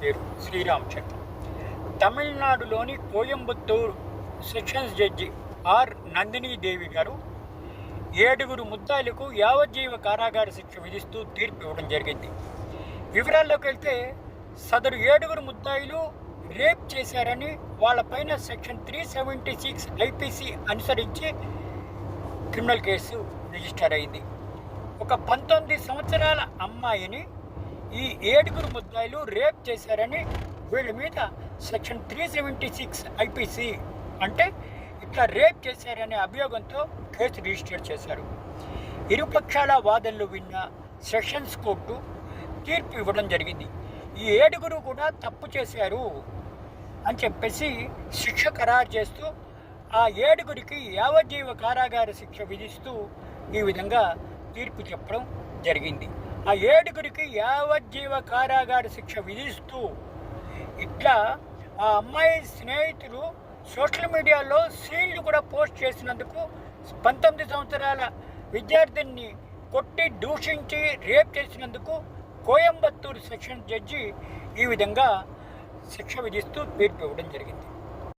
పేరు శ్రీరామ్ చట్ తమిళనాడులోని Coimbatore sessions judge R Nandini Devi గారు ఏడుగురు ముద్దాయిలకు యావజ్జీవ కారాగార శిక్ష విధిస్తూ తీర్పు ఇవ్వడం జరిగింది. వివరాల్లోకి వెళ్తే సదరు ఏడుగురు ముద్దాయిలు రేప్ చేశారని వాళ్ళపైన section three seventy six IPC అనుసరించి క్రిమినల్ కేసు రిజిస్టర్ అయింది. ఒక పంతొమ్మిది సంవత్సరాల అమ్మాయిని ఈ ఏడుగురు ముద్దాయిలు రేప్ చేశారని వీళ్ళ మీద section three seventy six IPC అంటే ఇట్లా రేప్ చేశారనే అభియోగంతో కేసు రిజిస్టర్ చేశారు. ఇరుపక్షాల వాదనలు విన్న సెషన్స్ కోర్టు తీర్పు ఇవ్వడం జరిగింది. ఈ ఏడుగురు కూడా తప్పు చేశారు అని చెప్పేసి శిక్ష ఖరారు చేస్తూ ఆ ఏడుగురికి యావజ్జీవ కారాగార శిక్ష విధిస్తూ ఈ విధంగా తీర్పు చెప్పడం జరిగింది. ఆ ఏడుగురికి యావజ్జీవ కారాగార శిక్ష విధిస్తూ ఇట్లా ఆ అమ్మాయి స్నేహితులు సోషల్ మీడియాలో సీన్లు కూడా పోస్ట్ చేసినందుకు పంతొమ్మిది సంవత్సరాల విద్యార్థిని కొట్టి దూషించి రేప్ చేసినందుకు కోయంబత్తూరు సెక్షన్ జడ్జి ఈ విధంగా శిక్ష విధిస్తూ తీర్పు ఇవ్వడం జరిగింది.